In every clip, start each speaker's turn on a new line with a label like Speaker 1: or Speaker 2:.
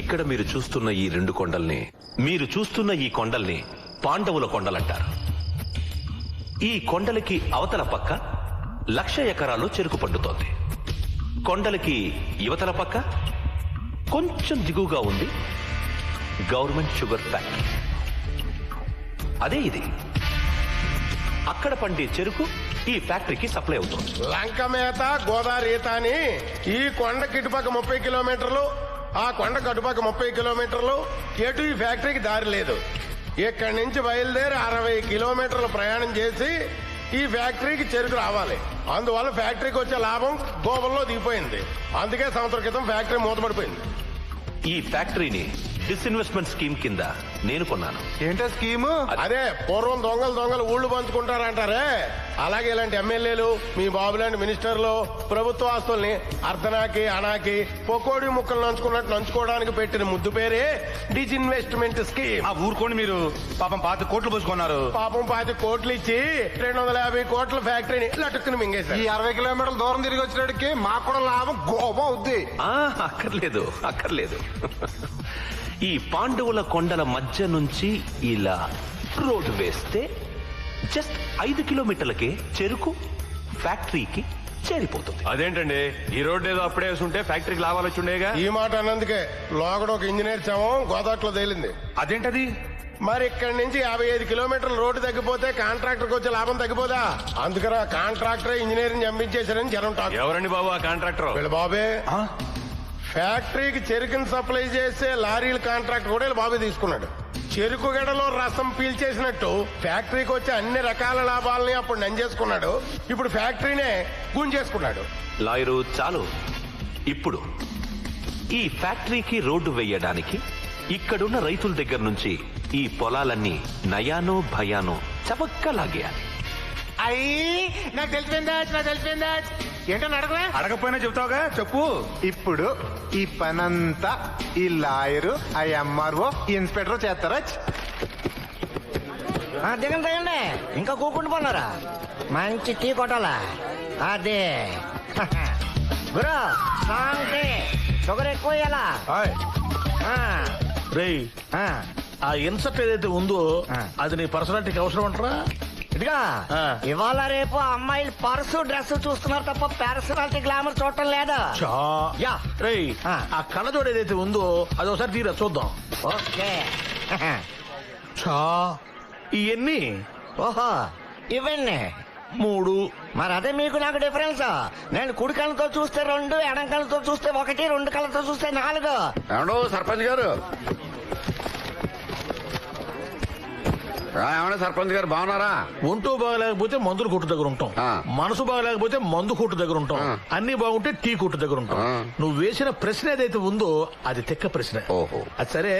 Speaker 1: ఇక్కడ మీరు చూస్తున్న ఈ రెండు కొండల్ని మీరు చూస్తున్న ఈ కొండల్ని పాండవుల కొండలంటారు. ఈ కొండలకి అవతల పక్క లక్ష ఎకరాలు చెరుకు పండుతోంది. కొండలకి యువతల పక్క కొంచెం దిగువగా ఉంది గవర్నమెంట్ షుగర్ ఫ్యాక్టరీ. అదే ఇది. అక్కడ పండే చెరుకు ఈ ఫ్యాక్టరీకి సప్లై అవుతుంది.
Speaker 2: లంక మేత గోదావరి ఈత అని ఈ కొండ కిటుపక్క ముప్పై కిలోమీటర్లు ఆ కొండ కటుపక్క ముప్పై కిలోమీటర్లు ఎటు ఈ ఫ్యాక్టరీకి దారి లేదు. ఇక్కడి నుంచి బయలుదేరి అరవై కిలోమీటర్లు ప్రయాణం చేసి ఈ ఫ్యాక్టరీకి చెరుకు రావాలి. అందువల్ల ఫ్యాక్టరీకి వచ్చే లాభం గోబల్లో దిగిపోయింది. అందుకే సంవత్సరం క్రితం ఫ్యాక్టరీ మూతపడిపోయింది.
Speaker 1: ఈ ఫ్యాక్టరీని డిస్ఇన్వెస్ట్మెంట్ స్కీమ్ కింద నేను కొన్నాను.
Speaker 3: ఏంటో స్కీము?
Speaker 2: అదే. పూర్వం దొంగలు దొంగలు ఊళ్ళు పంచుకుంటారంటారే? అలాగే ఇలాంటి ఎమ్మెల్యేలు మీ బాబు లాంటి మినిస్టర్లు ప్రభుత్వ ఆస్తుల్ని అర్ధనాకి అనాకి పొకోడి ముక్కలు నంచుకున్నట్టు నంచుకోవడానికి పెట్టిన ముద్దు పేరే డిజిన్వెస్ట్మెంట్ స్కీమ్
Speaker 3: ఆ ఊరుకోండి మీరు. పాపం పాత కోట్లు పోసుకున్నారు.
Speaker 2: పాపం పాతి కోట్లు ఇచ్చి రెండు వందల యాభై కోట్ల ఫ్యాక్టరీని లటుక్కుని
Speaker 3: ఈ
Speaker 2: మింగేశారు
Speaker 3: అరవై కిలోమీటర్ల దూరం తిరిగి వచ్చినడికి మాకు కూడా లాభం గోపం అవుద్ది.
Speaker 1: ఆ, అక్కర్లేదు అక్కర్లేదు. ఈ పాండవుల కొండల మధ్య నుంచి ఇలా రోడ్డు వేస్తే జస్ట్ ఐదు కిలోమీటర్లకే చెరుకు ఫ్యాక్టరీకి చేరిపోతుంది.
Speaker 4: అదేంటండి? ఈ రోడ్డు ఏదో అప్పుడే వేసుంటే ఫ్యాక్టరీకి లాభాలు వచ్చి ఉండేగా?
Speaker 2: ఈ మాట అన్నందుకే లోగడ ఒక ఇంజనీర్ శవం గోదాట్లో తేలింది.
Speaker 3: అదేంటది?
Speaker 2: మరి ఇక్కడి నుంచి యాభై ఐదు కిలోమీటర్ల రోడ్డు తగ్గిపోతే కాంట్రాక్టర్కి వచ్చే లాభం తగ్గిపోదా? అందుకరా కాంట్రాక్టర్ ఇంజనీరింగ్ చంపించేశారని జనం టాక్.
Speaker 4: ఎవరండి బాబు ఆ కాంట్రాక్టర్?
Speaker 2: వీళ్ళ బాబే.
Speaker 3: ఆ?
Speaker 2: ఫ్యాక్టరీకి చెరుకుని సప్లై చేసే లారీల కాంట్రాక్ట్ కూడా బాబే తీసుకున్నాడు. చెరుకు గడలో రసం పీల్చేసినట్టు ఫ్యాక్టరీకి వచ్చే అన్ని రకాల లాభాలని అప్పుడు నంజేసుకున్నాడు. ఇప్పుడు ఫ్యాక్టరీనే గుంజేసుకున్నాడు.
Speaker 1: లాయరు చాలు. ఇప్పుడు ఈ ఫ్యాక్టరీకి రోడ్డు వేయడానికి ఇక్కడున్న రైతుల దగ్గర నుంచి ఈ పొలాలన్నీ నయానో భయానో చవక్క లాగేయాలి
Speaker 3: అయ్యి నాకు తెలిసిపోయిందా నాకు తెలిసిపోయిందా ఏంటో అడగరా అడగపోయినా చెప్తావుగా చెప్పు. ఇప్పుడు ఈ పనంతా ఈ లాయరు ఆ ఎంఆర్ఓ ఇన్స్పెక్టర్ చేస్తారా?
Speaker 5: ఆ, దిగండి దిగండి. ఇంకా కూకుంటూ పోన్నారా? మంచి టీ కొట్టాలా? అదే. టీ షుగర్ ఎక్కువ ఇయ్యాలా? ఆ,
Speaker 6: రేయ్
Speaker 5: ఆ.
Speaker 6: ఆ ఇన్సర్ట్ ఏదైతే ఉందో. అది నీ పర్సనాలిటీకి అవసరం అంటారా?
Speaker 5: ఇదిగా. ఇవాళ రేపు అమ్మాయిలు పర్సు డ్రెస్ చూస్తున్నారు తప్ప పర్సనాలిటీ గ్లామర్ చూడటం లేదా?
Speaker 6: చా.
Speaker 5: యా.
Speaker 6: రేయ్
Speaker 5: ఆ.
Speaker 6: కళ్ళజోడు ఏదైతే ఉందో అది ఒకసారి తీరా చూద్దాం.
Speaker 5: ఓకే.
Speaker 6: చా. ఇవన్నీ
Speaker 5: ఓహో ఇవన్నీ.
Speaker 6: మూడు.
Speaker 5: మరి అదే మీకు నాకు డిఫరెన్స్ నేను కుడి కళ్ళతో చూస్తే రెండు ఎడం కళ్ళతో చూస్తే ఒకటి రెండు కళ్ళతో చూస్తే నాలుగు.
Speaker 7: సర్పంచ్ గారు? సర్పంచ్ గారు బాగున్నారా
Speaker 6: ఒంటూ బాగలేకపోతే మందుల కొట్టు దగ్గర ఉంటాం. మనసు బాగలేకపోతే మందు కొట్టు దగ్గర ఉంటాం. అన్ని బాగుంటే టీ కొట్టు దగ్గర ఉంటాం. నువ్వు వేసిన ప్రశ్న ఏదైతే ఉందో అది తెక్క ప్రశ్న
Speaker 7: ఓహో.
Speaker 6: అది సరే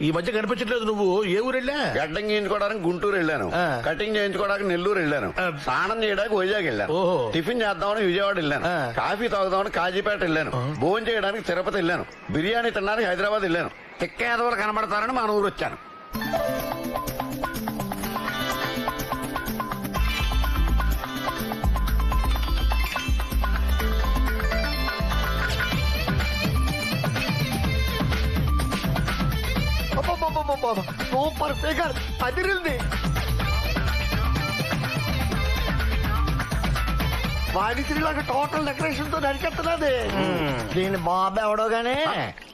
Speaker 6: ఈ మధ్య కనిపించట్లేదు నువ్వు ఏ ఊరెళ్ళా
Speaker 7: గడ్డం చేయించుకోవడానికి గుంటూరు వెళ్ళాను. కటింగ్ చేయించుకోవడానికి నెల్లూరు వెళ్ళాను. స్నానం చేయడానికి వైజాగ్ వెళ్ళాను. టిఫిన్ చేద్దామని విజయవాడ వెళ్ళాను. కాఫీ తాగుదామని కాజీపేట వెళ్ళాను భోజనం చేయడానికి తిరుపతి వెళ్ళాను బిర్యానీ తినడానికి హైదరాబాద్ వెళ్ళాను తిక్క ఏదోలు కనబడతారని మన ఊరు వచ్చాను
Speaker 5: సూపర్ ఫిగర్. అదిరింది వాడిశ్రీలాగా టోటల్ డెకరేషన్తో నరికెత్తున్నది దీని బాబు ఎవడో గానీ?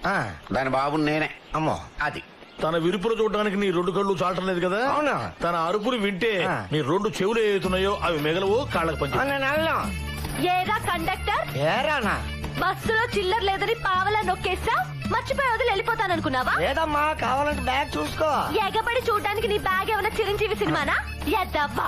Speaker 5: ఆ,
Speaker 7: దాని బాబు నేనే.
Speaker 5: అమ్మో.
Speaker 7: అది.
Speaker 6: తన విరుపులు చూడడానికి నీ రెండు కళ్ళు చాటం లేదు కదా?
Speaker 5: అవునా?
Speaker 6: తన అరుపులు వింటే
Speaker 5: ఆ.
Speaker 6: నీ రెండు చెవులు ఏతున్నాయో అవి మిగలవు కాళ్ళకు పంచి
Speaker 8: ఏరా కండక్టర్?
Speaker 5: ఏరానా?
Speaker 8: బస్సులో చిల్లర లేదని పావలా నొక్కేసా మర్చిపోయి వదిలి వెళ్ళిపోతాననుకున్నావా?
Speaker 5: లేదమ్మా కావాలంటే బ్యాగ్ చూసుకో.
Speaker 8: ఎగబడి చూడడానికి నీ బ్యాగ్ ఏమైనా చిరంజీవి సినిమానా? ఎద్దవ్వా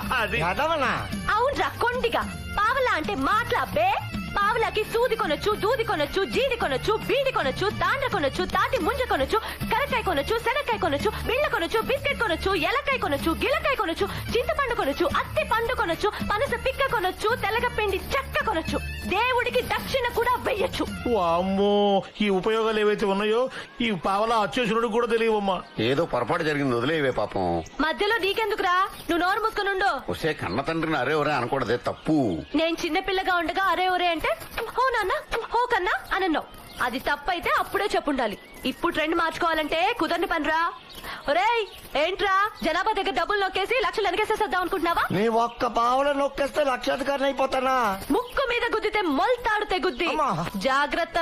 Speaker 5: ఎదవనా?
Speaker 8: అవునరా కొండిగా. పావలా అంటే మాట్లా బే? పావలాకి సూది కొనొచ్చు దూది కొనొచ్చు జీడి కొనొచ్చు బీడి కొనొచ్చు తాండ్ర కొనొచ్చు తాటి ముంజ కొనొచ్చు కరకాయ కొనొచ్చు శనక్కాయ కొనొచ్చు బిళ్ళ కొనొచ్చు బిస్కెట్ కొనొచ్చు ఎలకాయ కొనొచ్చు గిలకాయ కొనొచ్చు చింతపండు కొనొచ్చు అత్తి పండు కొనొచ్చు పనస పిక్క కొనొచ్చు తెల్లగపిండి చెక్క కొనొచ్చు. దేవుడికి దక్షిణ కూడా వెయ్యొచ్చు.
Speaker 6: అమ్మో ఈ ఉపయోగాలు ఏవైతే ఉన్నాయో ఈ పావలా అచ్చేసునుడు కూడా తెలియవమ్మా.
Speaker 7: ఏదో పొరపాటు జరిగింది వదిలేవే పాపం.
Speaker 8: మధ్యలో నీకెందుకురా? నువ్వు నోరు మూసుకునుండు
Speaker 7: వస్తే కన్న తండ్రిని అరే ఒరే అనకూడదే తప్పు.
Speaker 8: నేను చిన్నపిల్లగా ఉండగా అరే ఒరే అంటే హో నాన్న హో కన్నా అనన్నావు. అది తప్పైతే అప్పుడే చెప్పుండాలి. ఇప్పుడు ట్రెండ్ మార్చుకోవాలంటే కుదరని పనిరా. ఒరేయ్ ఏంట్రా? జనాభా దగ్గర డబ్బులు నొక్కేసి లక్షలు వెనకేసేద్దాం అనుకుంటున్నావా?
Speaker 5: నీ ఒక్క పావుల నొక్కేస్తే లక్షాధికారిని అయిపోతానా?
Speaker 8: ముక్కు మీద గుద్దితే మొల్తాడు తెగుద్ది
Speaker 5: అమ్మా.
Speaker 8: జాగ్రత్త.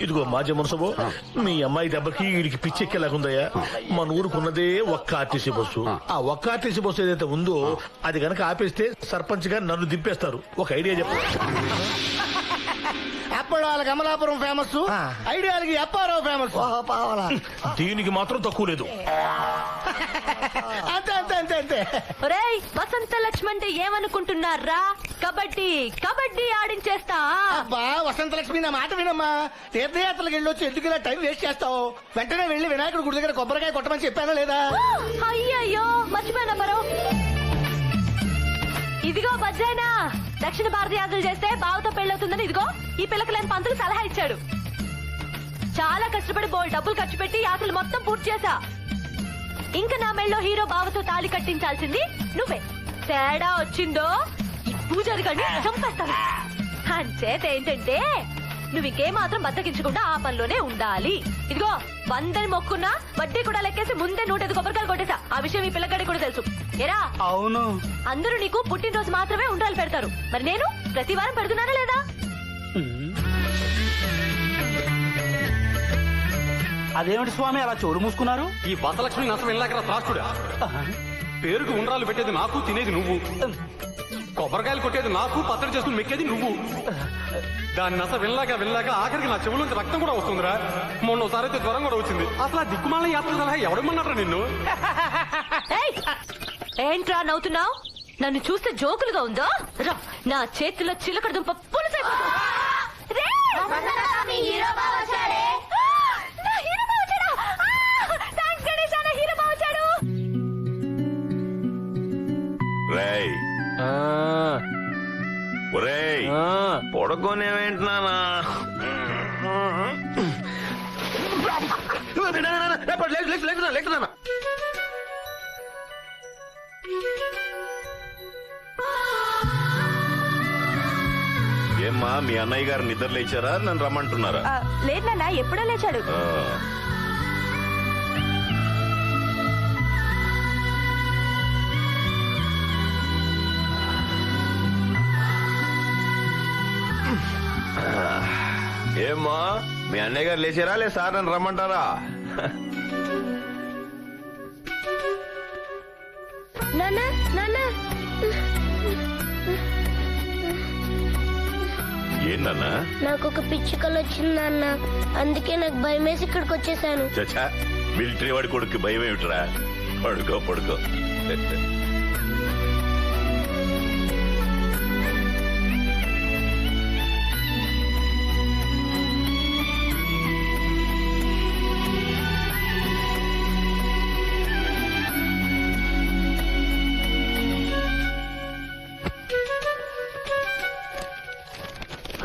Speaker 6: ఇదిగో మాజీ మునసబు మీ అమ్మాయి దెబ్బకి వీడికి పిచ్చెక్కేలాగుందయ్యా. మన ఊరుకున్నదే ఒక్క ఆర్టీసీ బస్సు. ఆ. ఒక్క ఆర్టీసీ బస్సు ఏదైతే ఉందో అది గనక ఆపేస్తే సర్పంచ్గా నన్ను దింపేస్తారు. ఒక ఐడియా చెప్పు.
Speaker 2: అప్పుడు వాళ్ళకి అమలాపురం ఫేమస్. ఐడియాలకి అప్పారావు ఫేమస్
Speaker 5: ఓహో పావలా.
Speaker 6: దీనికి మాత్రం తక్కువ లేదు.
Speaker 2: అంతే అంతే అంతే అంతే.
Speaker 8: వసంత లక్ష్మి అంటే ఏమనుకుంటున్నారా? కబడ్డీ కబడ్డీ ఆడించేస్తా.
Speaker 2: అబ్బా వసంత లక్ష్మి నా మాట వినమ్మా. తీర్థయాత్రలకు వెళ్ళొచ్చి ఎందుకు ఇలా టైం వేస్ట్ చేస్తావు? వెంటనే వెళ్ళి వినాయకుడి గుడి దగ్గర కొబ్బరికాయ కొట్టమని చెప్పానా లేదా?
Speaker 8: అయ్యయ్యో మర్చిపోయినా మరో? ఇదిగో బజ్జాయినా దక్షిణ భారత యాత్రలు చేస్తే బావతో పెళ్ళవుతుందని ఇదిగో ఈ పిల్లకి లేని పంతులు సలహా ఇచ్చాడు. చాలా కష్టపడి బోల్ డబ్బులు ఖర్చు పెట్టి యాత్రలు మొత్తం పూర్తి చేశా. ఇంకా నా మెళ్ళో హీరో బావతో తాళి కట్టించాల్సింది నువ్వే. తేడా వచ్చిందో? పూజారి గడిని చంపేస్తాను. అంచేత ఏంటంటే నువ్వు ఇంకే మాత్రం బద్దకించకుండా ఆ పనిలోనే ఉండాలి. ఇదిగో వందని మొక్కున్నా వడ్డీ కూడా లెక్కేసి ముందే నూట ఐదు కొబ్బరికాయలు కొట్టేశా ఆ విషయం ఈ పిల్లగాడి కూడా తెలుసు. ఎరా
Speaker 3: అవును.
Speaker 8: అందరూ నీకు పుట్టినరోజు మాత్రమే ఉండాలి పెడతారు. మరి నేను ప్రతి వారం పెడుతున్నానా లేదా?
Speaker 3: అదేమిటి స్వామి అలా చోరు మూసుకున్నారు?
Speaker 9: ఈ బసలక్ష్మి నష్టం వెళ్ళాక త్రాస్తుడా పేరుకు ఉండ్రాలు పెట్టేది నాకు తినేది నువ్వు. కొబ్బరికాయలు కొట్టేది నాకు పచ్చడి చేసుకుని మెక్కేది నువ్వు దాని నస వెళ్ళాక వెళ్ళాక ఆఖరికి నా చెవులోంచి రక్తం కూడా వస్తుందిరా మొన్న ఒకసారి అయితే జ్వరం కూడా వచ్చింది అసలు ఆ దిక్కుమాల యాత్ర సలహా ఎవడమన్నారా నిన్ను
Speaker 8: ఏయ్! ఏంట్రా నవ్వుతున్నావు నన్ను చూస్తే జోకులుగా ఉందో రా నా చేతిలో చిలకడ దుంప పులుసైపోతుంది. రే! నా హీరో బావ వచ్చాడా? ఆ! థాంక్స్ గణేష్, నా హీరో బావ వచ్చాడు.
Speaker 10: రేయ్ ఒరేయ్ పొడగొనేవేంటున్నానా ఏమ్మా మీ అన్నయ్య గారు నిద్ర లేచారా? నన్ను రమ్మంటున్నారా?
Speaker 8: లేదు నాన్న ఎప్పుడో లేచాడు.
Speaker 10: ఏమ్మా? మీ అన్నయ్య గారు లేచారా లే సార్ నన్ను రమ్మంటారా? ఏంటన్నా
Speaker 11: నాకు ఒక పిచ్చి కళ వచ్చింది నాన్న. అందుకే నాకు భయం వేసి ఇక్కడికి వచ్చేసాను.
Speaker 10: చచ్చా మిలిటరీ వాడి కొడుకు భయం ఏమిట్రా పడుకో పడుకో.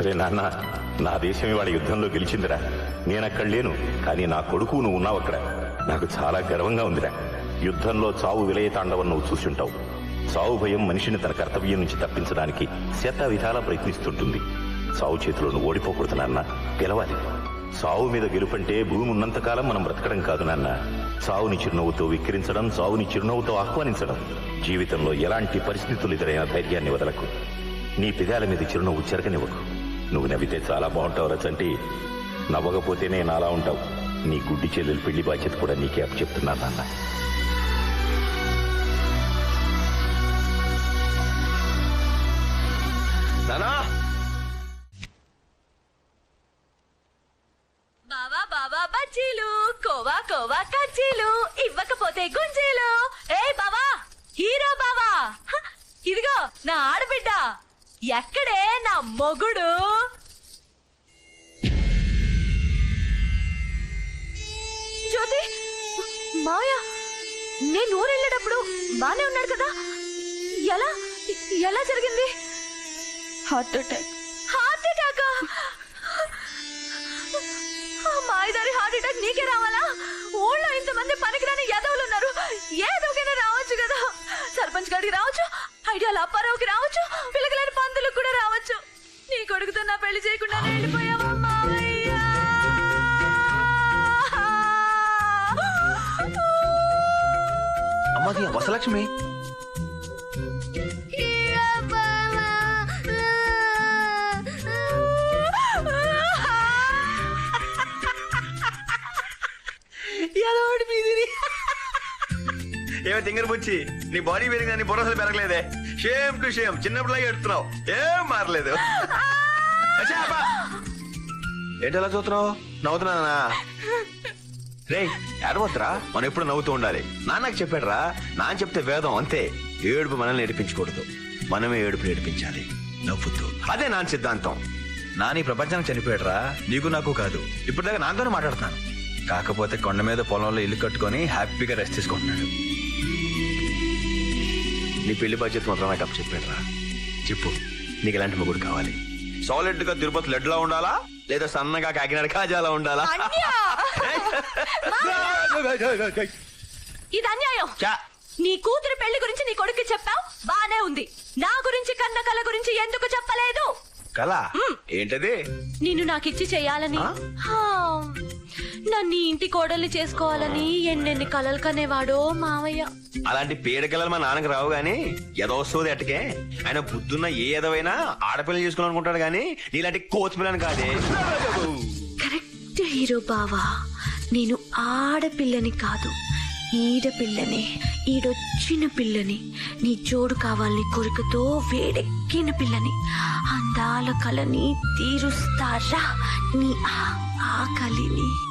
Speaker 10: అరే నాన్న నా దేశం ఇవాళ యుద్ధంలో గెలిచిందిరా. నేనక్కడ లేను కానీ నా కొడుకు నువ్వు ఉన్నావు అక్కడ. నాకు చాలా గర్వంగా ఉందిరా. యుద్ధంలో చావు విలయ తాండవం నువ్వు చూసుంటావు చావు భయం మనిషిని తన కర్తవ్యం నుంచి తప్పించడానికి శత విధాలా ప్రయత్నిస్తుంటుంది. చావు చేతిలో నువ్వు ఓడిపోకూడదు నాన్న గెలవాలి. చావు మీద గెలుపంటే భూమి ఉన్నంతకాలం మనం బ్రతకడం కాదు నాన్న. చావుని చిరునవ్వుతో విక్రించడం చావుని చిరునవ్వుతో ఆహ్వానించడం. జీవితంలో ఎలాంటి పరిస్థితులు ఎదురైన ధైర్యాన్ని వదలకు. నీ పెదాల మీద చిరునవ్వు చెరగనివ్వకు నువ్వు నవ్వితే చాలా బాగుంటావు చంటి నవ్వకపోతేనే నాలా ఉంటావు. నీ గుడ్డి చెల్లెలు పెళ్ళి బాధ్యత కూడా నీకే అప్పు చెప్తున్నాను నాన్న. నానా!
Speaker 8: బావా బావా బజ్జీలు. కోవా కోవా కజ్జీలు. ఇవ్వకపోతే గుంజీలు. ఏ బావా హీరో బావా. ఇదిగో నా ఆడబిడ్డ ఎక్కడే నా మొగుడు? జ్యోతి మాయా నేను ఊరెళ్ళేటప్పుడు బానే ఉన్నాడు కదా? ఎలా ఎలా జరిగింది? హార్ట్ అటాక్ హార్ట్ అటాక్ మాయదారి హార్ట్ అటాక్ నీకే రావాలా? ఊళ్ళో ఇంతమంది పనికిరాని యదవులు ఉన్నారు. ఏదోకైనా రావచ్చు కదా. సర్పంచ్ గారికి రావచ్చు ఐడియాలు అప్పారావుకి రావచ్చు పిలకలేని పందులకు కూడా రావచ్చు. నీ కొడుకుతో నా పెళ్ళి చేయకుండా వెళ్ళిపోయావా
Speaker 12: మావయ్య వసలక్ష్మి ఏమో తింగర నీ బాడీ పెరిగిందని బుర్రసలు పెరగలేదే. షేమ్ టు షేమ్ చిన్నప్పుడులాగా ఎడుతున్నావు ఏం మారలేదు. ఏంటి ఎలా చూస్తున్నావు? నవ్వుతున్నానా? రే ఏడవద్దురా. మనం ఎప్పుడు నవ్వుతూ ఉండాలి. నాన్నకు చెప్పాడురా నాన్న చెప్తే వేదం అంతే. ఏడుపు మనల్ని ఏడిపించకూడదు. మనమే ఏడుపు ఏడిపించాలి. నవ్వుతూ. అదే నాన్న సిద్ధాంతం. నాని ప్రపంచానికి చనిపోయాడురా. నీకు నాకు కాదు. ఇప్పుడు దాకా నాతోనే మాట్లాడుతున్నాను. కాకపోతే కొండ మీద పొలంలో ఇల్లు కట్టుకొని హ్యాపీగా రెస్ట్ తీసుకుంటున్నాడు. నీ పెళ్ళి బడ్జెట్ మాత్రం నాకు అప్పు చెప్పాడురా చెప్పు నీకు ఎలాంటి మొగుడు కావాలి? సాలిడ్గా తిరుపతి లడ్డులా ఉండాలా? లేదా సన్నగా కాకినాడ కాజాలా ఉండాలా!
Speaker 8: ఇది అన్యాయం!
Speaker 12: చా!
Speaker 8: నీ కూతురు పెళ్ళి గురించి నీ కొడుకు చెప్పావు? బానే ఉంది. నా గురించి కన్న కల గురించి ఎందుకు చెప్పలేదు?
Speaker 12: కళ ఏంటది?
Speaker 8: నిన్ను నాకిచ్చి చెయ్యాలని ఈ ఇంటి కోడల్ని చేసుకోవాలని ఎన్నెన్ని కలలు కనేవాడో మావయ్య.
Speaker 12: అలాంటి పీడకలలు మా నాన్నకి రావు గాని ఎదవస్తుంది అట్టకే ఆయన బుద్ధున్న ఏ ఎదవైనా ఆడపిల్ల చేసుకుని అనుకుంటాడు గాని నీలాంటి కోచ్ పిల్లని కాదే.
Speaker 8: కరెక్ట్ హీరో బావా. నేను ఆడపిల్లని కాదు ఈడపిల్లని ఈడొచ్చిన పిల్లని. నీ జోడు కావాలని కోరికతో వేడెక్కిన పిల్లని. అందాల కలని తీరుస్తారా నీ ఆ- ఆకలిని?